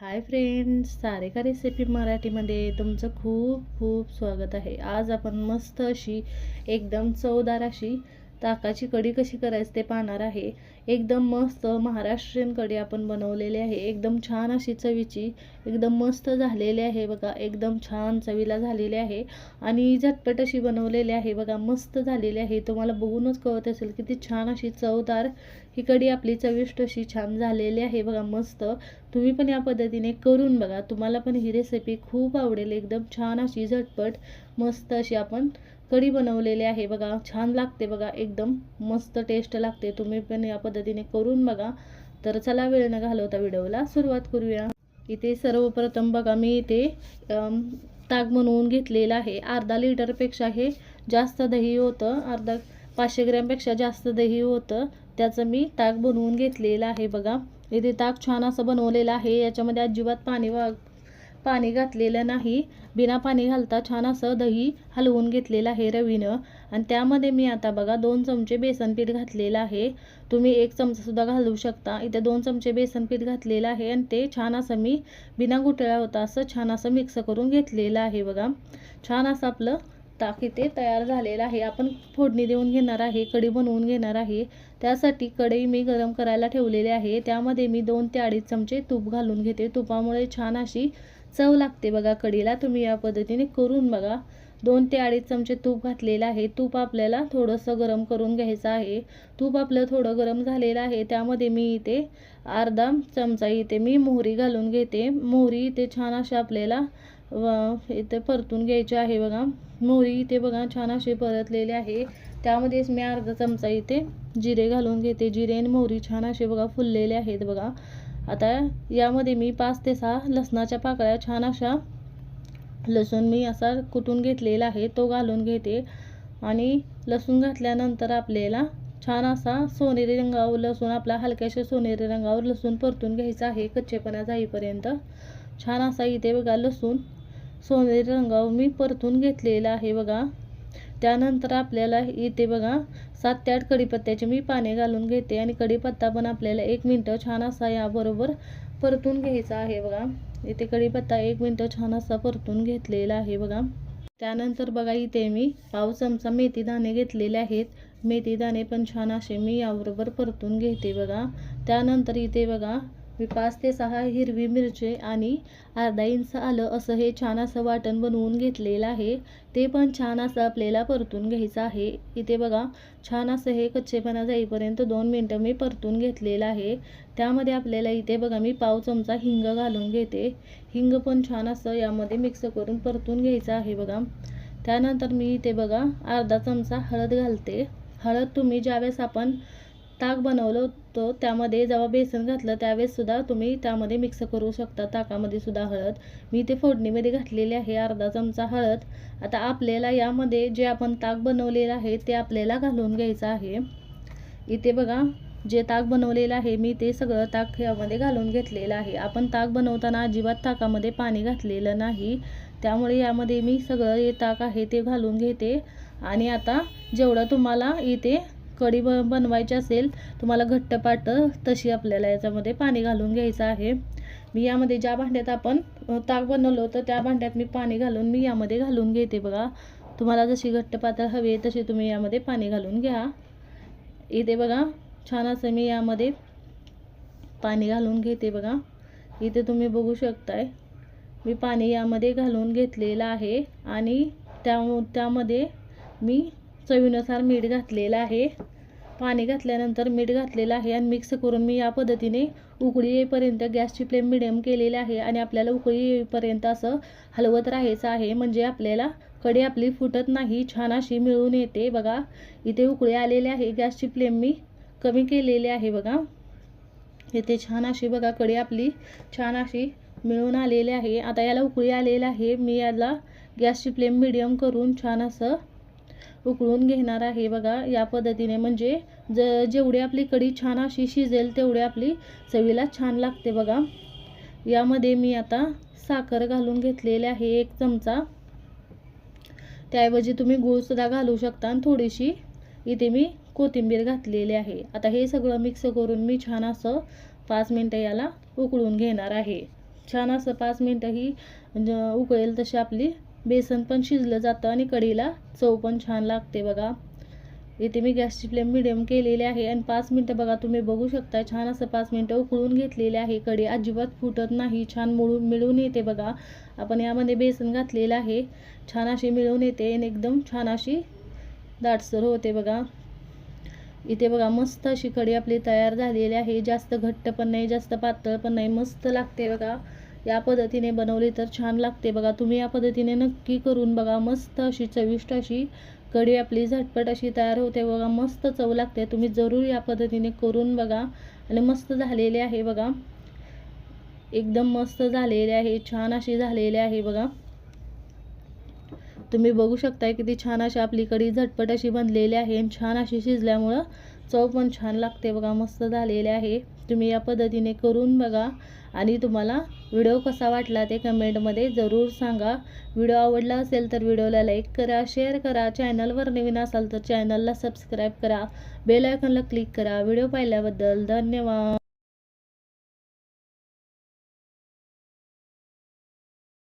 Hi friends सारेका recipe मराठीमध्ये तुमचं खूप खूप स्वागत आहे. आज आपण मस्त अशी एकदम चवदार अशी ताकाची कढी कशी करायची ते पाहणार आहे. एकदम मस्त महाराष्ट्रीयन कढी आपण बनवलेली आहे. एकदम छान अशी चवीची एकदम मस्त झालेली आहे बघा. एकदम छान चवीला झालेली आहे. आणि झटपट अशी बनवलेली आहे बघा. मस्त झालेली आहे. तुम्हाला बघूनच कळत असेल किती छान अशी चवदार ही कढी आपली चविष्ट अशी छान झालेली आहे बघा. मस्त. तुम्ही पण या पद्धतीने करून बघा. तुम्हाला पण ही रेसिपी खूप आवडेल. एकदम छान अशी झटपट मस्त अशी आपण कढी बनवलेली आहे बघा. छान लागते बघा. एकदम मस्त टेस्ट लागते. तुम्ही पण या पद्धती पद्धतीने करून बघा. तर चला वेळ न घालवता व्हिडिओला. सुरुवात करूया. इथे सर्वप्रथम बघा मी इथे ताक बनवून घेतलेलं आहे. अर्धा लिटरपेक्षा हे जास्त दही होतं. अर्धा पाचशे ग्रॅमपेक्षा जास्त दही होतं. त्याचं मी ताक बनवून घेतलेलं आहे बघा. इथे ताक छान असं बनवलेलं आहे. याच्यामध्ये अजिबात पाणी वा पाणी घातलेलं नाही. बिना पाणी घालता छान असं दही हलवून घेतलेलं आहे रवीनं. आणि त्यामध्ये मी आता बघा दोन चमचे बेसन पीठ घातलेलं आहे. तुम्ही एक चमचासुद्धा घालू शकता. इथे दोन चमचे बेसन पीठ घातलेलं आहे आणि ते छान असं मी बिना गुटळ्या होता असं छान असं मिक्स करून घेतलेलं आहे बघा. छान असं आपलं ताक इथे तयार झालेलं आहे. आपण फोडणी देऊन घेणार आहे कढी बनवून घेणार आहे. त्यासाठी कढई मी गरम करायला ठेवलेली आहे. त्यामध्ये मी दोन ते अडीच चमचे तूप घालून घेते. तुपामुळे छान अशी चव लागते बघा कढीला. तुम्ही या पद्धतीने करून बघा. दोन ते अडीच चमचे तूप घातलेलं आहे. तूप आपल्याला थोडंसं गरम करून घ्यायचं आहे. तूप आपलं थोडं गरम झालेलं आहे. त्यामध्ये मी इथे अर्धा चमचा इथे मी मोहरी घालून घेते. मोहरी इथे छान अशी आपल्याला इथे परतून घ्यायची आहे बघा. मोहरी इथे बघा छान अशी परतलेली आहे. त्यामध्येच मी अर्धा चमचा इथे जिरे घालून घेते. जिरे आणि मोहरी छान असे बघा फुललेले आहेत बघा. आता यामध्ये मी पाच ते सहा लसणाच्या पाकळ्या छान अशा लसूण मी असा कुटून घेतलेला आहे तो घालून घेते. आणि लसूण घातल्यानंतर आपल्याला छान असा सोनेरी रंगावर लसूण आपला हलक्याशा सोनेरी रंगावर लसूण परतून घ्यायचा आहे कच्चेपणा जाईपर्यंत. छान असा इथे बघा लसूण सोनेरी रंगावर मी परतून घेतलेला आहे बघा. त्यानंतर आपल्याला इथे बघा सात ते आठ कढीपत्त्याचे मी पाने घालून घेते आणि कढीपत्ता पण आपल्याला एक मिनटं छान असा याबरोबर परतून घ्यायचा आहे बघा. इथे कढीपत्ता एक मिनटं छान असा परतून घेतलेला आहे बघा. त्यानंतर बघा इथे मी पाव चमचा मेथी दाणे घेतलेले आहेत. मेथी दाणे पण छान असे मी याबरोबर परतून घेते बघा. त्यानंतर इथे बघा मी पाच ते सहा हिरवी मिरची आणि अर्धा इंच आलं असं हे छान असं वाटण बनवून घेतलेलं आहे. ते पण छान असं आपल्याला परतून घ्यायचं आहे. इथे बघा छान असं हे कच्चेपणा जाईपर्यंत दोन मिनटं मी परतून घेतलेलं आहे. त्यामध्ये आपल्याला इथे बघा मी पाव चमचा हिंग घालून घेते. हिंग पण छान असं यामध्ये मिक्स करून परतून घ्यायचं आहे बघा. त्यानंतर मी इथे बघा अर्धा चमचा हळद घालते. हळद तुम्ही ज्यावेळेस आपण ताक बनवलं होतं त्यामध्ये जेव्हा बेसन घातलं त्यावेळेससुद्धा तुम्ही त्यामध्ये मिक्स करू शकता ताकामध्ये सुद्धा हळद. मी ते फोडणीमध्ये घातलेले आहे अर्धा चमचा हळद. आता आपल्याला यामध्ये जे आपण ताक बनवलेलं आहे ते आपल्याला घालून घ्यायचं आहे. इथे बघा जे ताक बनवलेलं आहे मी ते सगळं ताक यामध्ये घालून घेतलेलं आहे. आपण ताक बनवताना अजिबात ताकामध्ये पाणी घातलेलं नाही. त्यामुळे यामध्ये मी सगळं हे ताक आहे ते घालून घेते. आणि आता जेवढं तुम्हाला इथे कढी ब बनवायची असेल तुम्हाला घट्ट घट्टपाट तशी आपल्याला याच्यामध्ये पाणी घालून घ्यायचं आहे. मी यामध्ये ज्या भांड्यात आपण ताक बनवलं होतं त्या भांड्यात मी पाणी घालून मी यामध्ये घालून घेते बघा. तुम्हाला जशी घट्ट पातळ हवी आहे तशी तुम्ही यामध्ये पाणी घालून घ्या. इथे बघा छान असं मी यामध्ये पाणी घालून घेते बघा. इथे तुम्ही बघू शकताय मी पाणी यामध्ये घालून घेतलेलं आहे आणि त्या त्यामध्ये मी चवीनुसार मीठ घातलेलं आहे. पाणी घातल्यानंतर मीठ घातलेलं आहे आणि मिक्स करून मी या पद्धतीने उकळी येईपर्यंत गॅसची फ्लेम मिडियम केलेली आहे आणि आपल्याला उकळी येईपर्यंत असं हलवत राहायचं आहे. म्हणजे आपल्याला कढी आपली फुटत नाही छान अशी मिळून येते. बघा इथे उकळी आलेली आहे. गॅसची फ्लेम मी कमी केलेली आहे बघा. इथे छान अशी बघा कढी आपली छान अशी मिळून आलेली आहे. आता याला उकळी आलेली आहे. मी याला गॅसची फ्लेम मिडियम करून छान असं उकळून घेणार आहे. बघा या पद्धतीने म्हणजे ज जेवढी आपली कढी छान अशी शिजेल तेवढी आपली चवीला छान लागते बघा. यामध्ये मी आता साखर घालून घेतलेली आहे एक चमचा. त्याऐवजी तुम्ही गूळसुद्धा घालू शकता आणि थोडीशी इथे मी कोथिंबीर घातलेली आहे. आता हे सगळं मिक्स करून मी छान असं पाच मिनटं याला उकळून घेणार आहे. छान असं पाच मिनटं ही म्हणजे उकळेल तशी आपली बेसन पण शिजलं जातं आणि कढीला चव पण छान लागते बघा. इथे मी गॅसची फ्लेम मिडियम केलेली आहे आणि पाच मिनटं बघा तुम्ही बघू शकता छान असं पाच मिनटं उकळून घेतलेले आहे. कढी अजिबात फुटत नाही. छान मिळून मिळून येते बघा. आपण यामध्ये बेसन घातलेलं आहे. छान अशी मिळून येते आणि एकदम छान अशी दाटसर होते बघा. इथे बघा मस्त अशी कढी आपली तयार झालेली आहे. जास्त घट्ट पण नाही जास्त पातळ पण नाही. मस्त लागते बघा. या पद्धतीने बनवली तर छान लागते. बघा तुम्ही या पद्धतीने नक्की करून बघा. मस्त अशी चविष्ट अशी कढी आपली झटपट अशी तयार होते. बघा मस्त चव लागते. तुम्ही जरूर या पद्धतीने करून बघा. आणि मस्त झालेले आहे बघा. एकदम मस्त झालेले आहे. छान अशी झालेली आहे बघा. तुम्ही बघू शकताय किती छान अशी आपली कढी झटपट अशी बनलेली आहे आणि छान अशी शिजल्यामुळं चव पण छान लागते. बघा मस्त झालेले आहे. तुम्ही या पद्धतीने करून बघा. आणि तुम्हाला व्हिडिओ कसा वाटला ते कमेंटमध्ये जरूर सांगा. व्हिडिओ आवडला असेल तर व्हिडिओला लाईक करा शेअर करा. चॅनलवर नवीन असाल तर चॅनलला सबस्क्राईब करा. बेल आयकॉनला क्लिक करा. व्हिडिओ पाहिल्याबद्दल धन्यवाद.